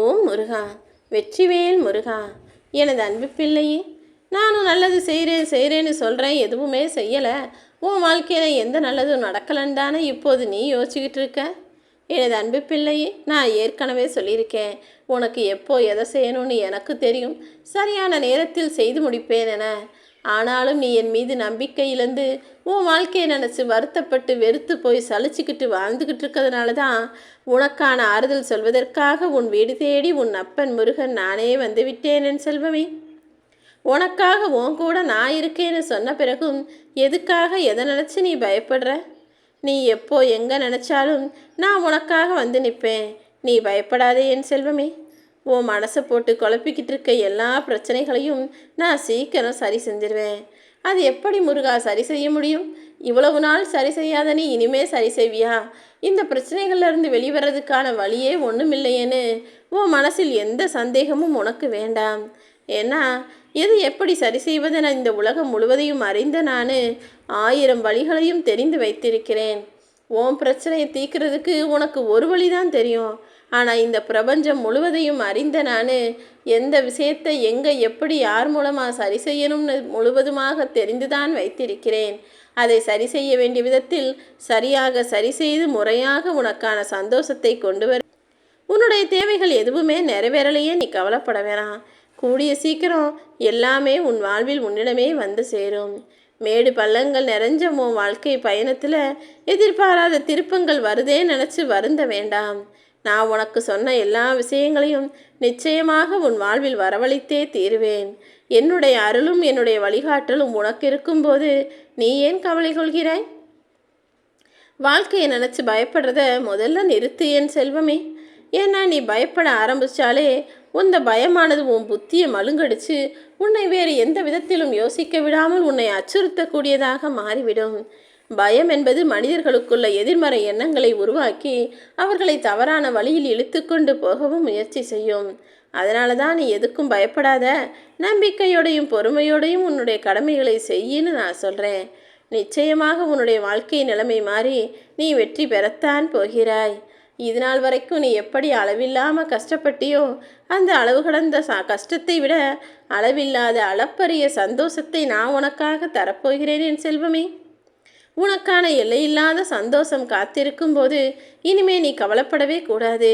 ஓம் முருகா வெற்றிவேல் முருகா எனது அன்பு பிள்ளையே நானும் நல்லது செய்கிறேன் செய்கிறேன்னு சொல்கிறேன் எதுவுமே செய்யலை. உன் வாழ்க்கையில் எந்த நல்லதும் நடக்கலன்னு தானே இப்போது நீ யோசிச்சுக்கிட்டு இருக்க? எனது அன்பு பிள்ளையே நான் ஏற்கனவே சொல்லியிருக்கேன் உனக்கு எப்போ எதை செய்யணும்னு எனக்கு தெரியும். சரியான நேரத்தில் செய்து முடிப்பேன் என. ஆனாலும் நீ என் மீது நம்பிக்கை இழந்து உன் வாழ்க்கையை நினச்சி வருத்தப்பட்டு வெறுத்து போய் சலிச்சுக்கிட்டு வாழ்ந்துக்கிட்டு இருக்கிறதுனால தான் உனக்கான ஆறுதல் சொல்வதற்காக உன் வீடு தேடி உன் அப்பன் முருகன் நானே வந்து விட்டேன் என் செல்வமே. உனக்காக உன் கூட நான் இருக்கேன்னு சொன்ன பிறகும் எதுக்காக எதை நினச்சி நீ பயப்படுற? நீ எப்போ எங்கே நினச்சாலும் நான் உனக்காக வந்து நிற்பேன் நீ பயப்படாதே என் செல்வமே. உன் மனசை போட்டு குழப்பிக்கிட்டு இருக்க எல்லா பிரச்சனைகளையும் நான் சீக்கிரம் சரி செஞ்சிருவேன். அது எப்படி முருகா சரி செய்ய முடியும்? இவ்வளவு நாள் சரி செய்யாத நீ இனிமே சரி செய்வியா? இந்த பிரச்சனைகள்லேருந்து வெளிவரதுக்கான வழியே ஒன்றுமில்லையேன்னு உன் மனசில் எந்த சந்தேகமும் உனக்கு வேண்டாம். ஏன்னா எது எப்படி சரி செய்வதென இந்த உலகம் முழுவதையும் அறிந்த நான் ஆயிரம் வழிகளையும் தெரிந்து வைத்திருக்கிறேன். உன் பிரச்சனையை தீர்க்கிறதுக்கு உனக்கு ஒரு வழி தான் தெரியும். ஆனால் இந்த பிரபஞ்சம் முழுவதையும் அறிந்த நான் எந்த விஷயத்தை எங்கே எப்படி யார் மூலமாக சரி செய்யணும்னு முழுவதுமாக தெரிந்துதான் வைத்திருக்கிறேன். அதை சரி செய்ய வேண்டிய விதத்தில் சரியாக சரி செய்து முறையாக உனக்கான சந்தோஷத்தை கொண்டு வர உன்னுடைய தேவைகள் எதுவுமே நிறைவேறலையே நீ கவலைப்பட வேணாம். கூடிய சீக்கிரம் எல்லாமே உன் வாழ்வில் உன்னிடமே வந்து சேரும். மேடு பள்ளங்கள் நிறைஞ்ச உன் வாழ்க்கை பயணத்தில் எதிர்பாராத திருப்பங்கள் வருதே நினச்சி வருந்த வேண்டாம். நான் உனக்கு சொன்ன எல்லா விஷயங்களையும் நிச்சயமாக உன் வாழ்வில் வரவழைத்தே தீருவேன். என்னுடைய அருளும் என்னுடைய வழிகாட்டலும் உனக்கு இருக்கும்போது நீ ஏன் கவலை கொள்கிறாய்? வாழ்க்கையை நினச்சி பயப்படுறத முதல்ல நிறுத்து என் செல்வமே. ஏன்னா நீ பயப்பட ஆரம்பிச்சாலே உந்த பயமானது உன் புத்தியை மழுங்கடிச்சு உன்னை வேறு எந்த விதத்திலும் யோசிக்க விடாமல் உன்னை அச்சுறுத்தக்கூடியதாக மாறிவிடும். பயம் என்பது மனிதர்களுக்குள்ள எதிர்மறை எண்ணங்களை உருவாக்கி அவர்களை தவறான வழியில் இழுத்துக்கொண்டு போகவும் முயற்சி செய்யும். அதனால தான் நீ எதுக்கும் பயப்படாத. நம்பிக்கையோடையும் பொறுமையோடையும் உன்னுடைய கடமைகளை செய்யின்னு நான் சொல்கிறேன் நிச்சயமாக உன்னுடைய வாழ்க்கை நிலைமை மாறி நீ வெற்றி பெறத்தான் போகிறாய். இது நாள் வரைக்கும் நீ எப்படி அளவில்லாமல் கஷ்டப்பட்டியோ அந்த அளவு கடந்த சா கஷ்டத்தை விட அளவில்லாத அளப்பரிய சந்தோஷத்தை நான் உனக்காக தரப்போகிறேன் என் செல்வமே. உனக்கான எல்லையில்லாத சந்தோஷம் காத்திருக்கும் போது இனிமே நீ கவலைப்படவே கூடாது.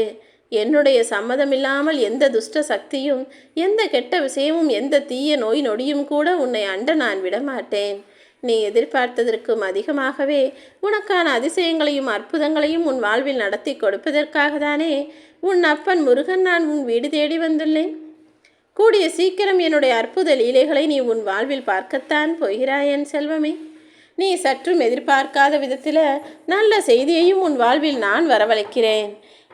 என்னுடைய சம்மதமில்லாமல் எந்த துஷ்ட சக்தியும் எந்த கெட்ட விஷயமும் எந்த தீய நோய் நொடியும் கூட உன்னை அண்ட நான் விடமாட்டேன். நீ எதிர்பார்த்ததற்கும் அதிகமாகவே உனக்கான அதிசயங்களையும் அற்புதங்களையும் உன் வாழ்வில் நடத்தி கொடுப்பதற்காக தானே உன் அப்பன் முருகன் நான் உன் வீடு தேடி வந்துள்ளேன். கூடிய சீக்கிரம் என்னுடைய அற்புத லீலைகளை நீ உன் வாழ்வில் பார்க்கத்தான் போகிறாய் என் செல்வமே. நீ சற்றும் எதிர்பார்க்காத விதத்தில் நல்ல செய்தியையும் உன் வாழ்வில் நான் வரவழைக்கிறேன்.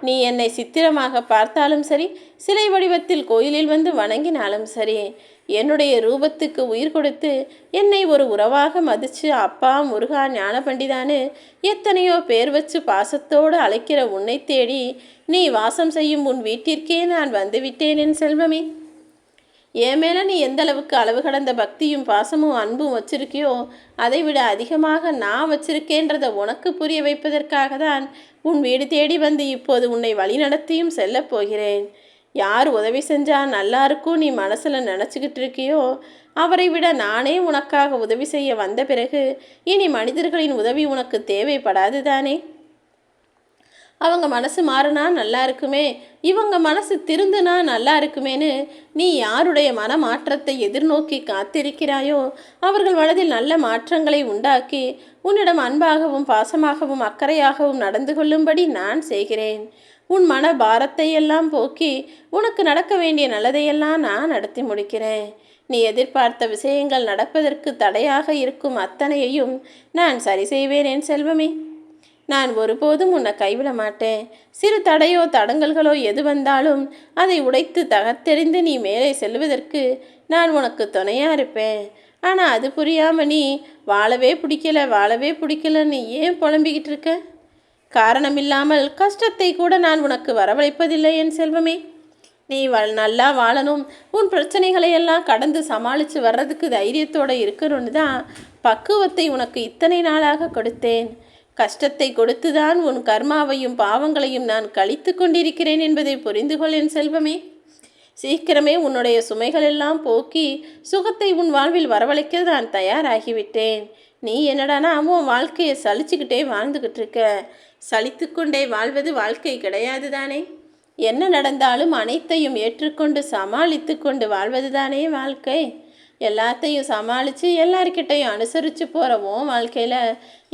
நீ என்னை சித்திரமாக பார்த்தாலும் சரி சிலை வடிவத்தில் கோயிலில் வந்து வணங்கினாலும் சரி என்னுடைய ரூபத்துக்கு உயிர் கொடுத்து என்னை ஒரு உறவாக மதித்து அப்பா முருகா ஞான பண்டிதான்னு எத்தனையோ பேர் வச்சு பாசத்தோடு அழைக்கிற உன்னை தேடி நீ வாசம் செய்யும் உன் வீட்டிற்கே நான் வந்துவிட்டேன் என் செல்வமே. என் மேலே நீ எந்த அளவுக்கு அளவு கடந்த பக்தியும் பாசமும் அன்பும் வச்சிருக்கியோ அதை விட அதிகமாக நான் வச்சிருக்கேன்றதை உனக்கு புரிய வைப்பதற்காக தான் உன் வீடு தேடி வந்து இப்போது உன்னை வழிநடத்தியும் செல்லப் போகிறேன். யார் உதவி செஞ்சால் நல்லா இருக்கும் நீ மனசில் நினச்சிக்கிட்டு இருக்கியோ அவரை விட நானே உனக்காக உதவி செய்ய வந்த பிறகு இனி மனிதர்களின் உதவி உனக்கு தேவைப்படாது தானே? அவங்க மனசு மாறினா நல்லா இருக்குமே இவங்க மனசு திருந்துனா நல்லா இருக்குமேன்னு நீ யாருடைய மன மாற்றத்தை எதிர்நோக்கி காத்திருக்கிறாயோ அவர்கள் மனதில் நல்ல மாற்றங்களை உண்டாக்கி உன்னிடம் அன்பாகவும் பாசமாகவும் அக்கறையாகவும் நடந்து கொள்ளும்படி நான் செய்கிறேன். உன் மன பாரத்தை எல்லாம் போக்கி உனக்கு நடக்க வேண்டிய நல்லதையெல்லாம் நான் நடத்தி முடிக்கிறேன். நீ எதிர்பார்த்த விஷயங்கள் நடப்பதற்கு தடையாக இருக்கும் அத்தனையையும் நான் சரி செய்வேன் என் செல்வமே. நான் ஒருபோதும் உன்னை கைவிட மாட்டேன். சிறு தடையோ தடங்கல்களோ எது வந்தாலும் அதை உடைத்து தகர்த்தெறிந்து நீ மேலே செல்வதற்கு நான் உனக்கு துணையாக இருப்பேன். ஆனால் அது புரியாமல் நீ வாழவே பிடிக்கல வாழவே பிடிக்கலன்னு ஏன் புலம்பிக்கிட்டு இருக்க? காரணமில்லாமல் கஷ்டத்தை கூட நான் உனக்கு வரவழைப்பதில்லை என் செல்வமே. நீ நல்லா வாழணும். உன் பிரச்சனைகளை எல்லாம் கடந்து சமாளித்து வர்றதுக்கு தைரியத்தோடு இருக்கணும்னு தான் பக்குவத்தை உனக்கு இத்தனை நாளாக கொடுத்தேன். கஷ்டத்தை கொடுத்துதான் உன் கர்மாவையும் பாவங்களையும் நான் கழித்து கொண்டிருக்கிறேன் என்பதை புரிந்து கொள் என் செல்வமே. சீக்கிரமே உன்னுடைய சுமைகளெல்லாம் போக்கி சுகத்தை உன் வாழ்வில் வரவழைக்க நான் தயாராகிவிட்டேன். நீ என்னடானா உன் வாழ்க்கையை சலிச்சுக்கிட்டே வாழ்ந்துக்கிட்டு இருக்க சலித்து கொண்டே வாழ்வது வாழ்க்கை கிடையாது தானே? என்ன நடந்தாலும் அனைத்தையும் ஏற்றுக்கொண்டு சமாளித்து கொண்டு வாழ்வது தானே வாழ்க்கை? எல்லாத்தையும் சமாளித்து எல்லார்கிட்டையும் அனுசரித்து போகிற உன் வாழ்க்கையில்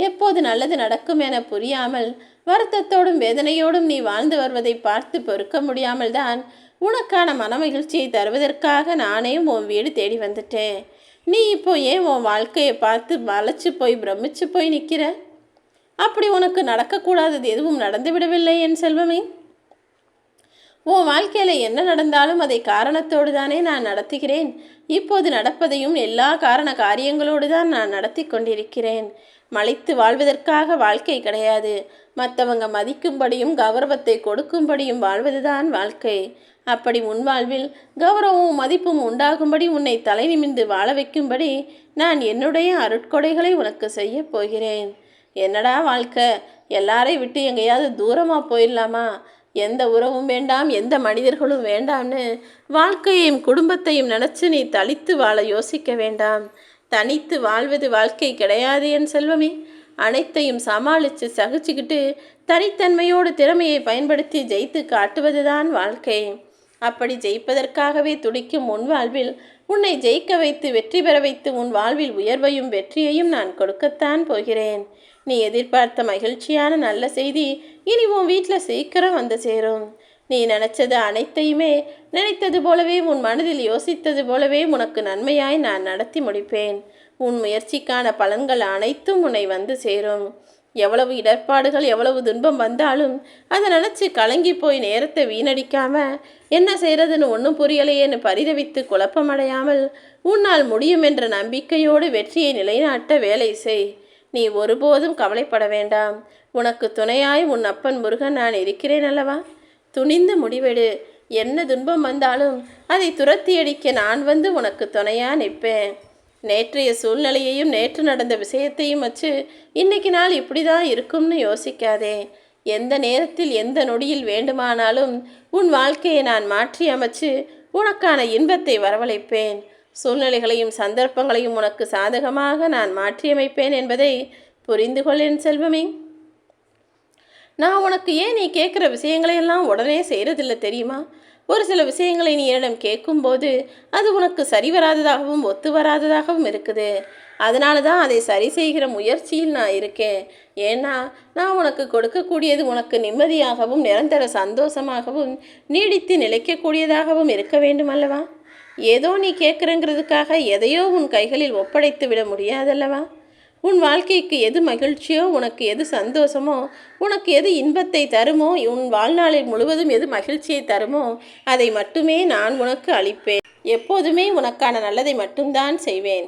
எப்போது நல்லது நடக்கும் என புரியாமல் வருத்தத்தோடும் வேதனையோடும் நீ வாழ்ந்து வருவதை பார்த்து பொறுக்க முடியாமல் தான் உனக்கான மனமகிழ்ச்சியை தருவதற்காக நானே உன் வீடு தேடி வந்துட்டேன். நீ இப்போ ஏன் உன் வாழ்க்கையை பார்த்து வளைச்சு போய் பிரமிச்சு போய் நிற்கிற அப்படி உனக்கு நடக்கக்கூடாதது எதுவும் நடந்துவிடவில்லை என் செல்வமே. உன் வாழ்க்கையில் என்ன நடந்தாலும் அதை காரணத்தோடு தானே நான் நடத்துகிறேன். இப்போது நடப்பதையும் எல்லா காரண காரியங்களோடு தான் நான் நடத்தி கொண்டிருக்கிறேன். மலைத்து வாழ்வதற்காக வாழ்க்கை கிடையாது. மற்றவங்க மதிக்கும்படியும் கௌரவத்தை கொடுக்கும்படியும் வாழ்வதுதான் வாழ்க்கை. அப்படி உன் வாழ்வில் கௌரவமும் மதிப்பும் உண்டாகும்படி உன்னை தலை நிமிந்து வாழ வைக்கும்படி நான் என்னுடைய அருட்கொடைகளை உனக்கு செய்ய போகிறேன். என்னடா வாழ்க்கை? எல்லாரையும் விட்டு எங்கேயாவது தூரமாக போயிடலாமா? எந்த உறவும் வேண்டாம் எந்த மனிதர்களும் வேண்டாம்னு வாழ்க்கையையும் குடும்பத்தையும் நினச்சி நீ தளித்து வாழ யோசிக்க வேண்டாம். தனித்து வாழ்வது வாழ்க்கை கிடையாது என் செல்வமே. அனைத்தையும் சமாளித்து சகிச்சுக்கிட்டு தனித்தன்மையோடு திறமையை பயன்படுத்தி ஜெயித்து காட்டுவதுதான் வாழ்க்கை. அப்படி ஜெயிப்பதற்காகவே துடிக்கும் உன் வாழ்வில் உன்னை ஜெயிக்க வைத்து வெற்றி பெற வைத்து உன் வாழ்வில் உயர்வையும் வெற்றியையும் நான் கொடுக்கத்தான் போகிறேன். நீ எதிர்பார்த்த மகிழ்ச்சியான நல்ல செய்தி இனி உன் வீட்டில் சீக்கிரம் வந்து சேரும். நீ நினச்சது அனைத்தையுமே நினைத்தது போலவே உன் மனதில் யோசித்தது போலவே உனக்கு நன்மையாய் நான் நடத்தி முடிப்பேன். உன் முயற்சிக்கான பலன்கள் அனைத்தும் உன்னை வந்து சேரும். எவ்வளவு இடர்பாடுகள் எவ்வளவு துன்பம் வந்தாலும் அதை நினச்சி கலங்கி போய் நேரத்தை வீணடிக்காம என்ன செய்கிறதுன்னு ஒன்றும் புரியலையேன்னு பரிதவித்து குழப்பமடையாமல் உன்னால் முடியும் என்ற நம்பிக்கையோடு வெற்றியை நிலைநாட்ட வேலை செய். நீ ஒருபோதும் கவலைப்பட வேண்டாம். உனக்கு துணையாய் உன் அப்பன் முருகன் நான் இருக்கிறேன் அல்லவா? துணிந்து முடிவெடு. என்ன துன்பம் வந்தாலும் அதை துரத்தி அடிக்க நான் வந்து உனக்கு துணையாக நிற்பேன். நேற்றைய சூழ்நிலையையும் நேற்று நடந்த விஷயத்தையும் வச்சு இன்னைக்கு நாள் இப்படி தான் இருக்கும்னு யோசிக்காதே. எந்த நேரத்தில் எந்த நொடியில் வேண்டுமானாலும் உன் வாழ்க்கையை நான் மாற்றி அமைச்சு உனக்கான இன்பத்தை வரவழைப்பேன். சூழ்நிலைகளையும் சந்தர்ப்பங்களையும் உனக்கு சாதகமாக நான் மாற்றியமைப்பேன் என்பதை புரிந்து கொள்ளேன் செல்வமே. நான் உனக்கு ஏன் நீ கேட்குற விஷயங்களையெல்லாம் உடனே செய்கிறதில்ல தெரியுமா? ஒரு சில விஷயங்களை நீ என்னிடம் கேட்கும்போது அது உனக்கு சரி வராததாகவும் ஒத்து வராததாகவும் இருக்குது. அதனால தான் அதை சரி செய்கிற முயற்சியில் நான் இருக்கேன். ஏன்னா நான் உனக்கு கொடுக்கக்கூடியது உனக்கு நிம்மதியாகவும் நிரந்தர சந்தோஷமாகவும் நீடித்து நிலைக்கக்கூடியதாகவும் இருக்க வேண்டும் அல்லவா ஏதோ நீ கேட்குறங்கிறதுக்காக எதையோ உன் கைகளில் ஒப்படைத்து விட முடியாதல்லவா? உன் வாழ்க்கைக்கு எது மகிழ்ச்சியோ உனக்கு எது சந்தோஷமோ உனக்கு எது இன்பத்தை தருமோ உன் வாழ்நாளில் முழுவதும் எது மகிழ்ச்சியை தருமோ அதை மட்டுமே நான் உனக்கு அளிப்பேன். எப்போதுமே உனக்கான நல்லதை மட்டும்தான் செய்வேன்.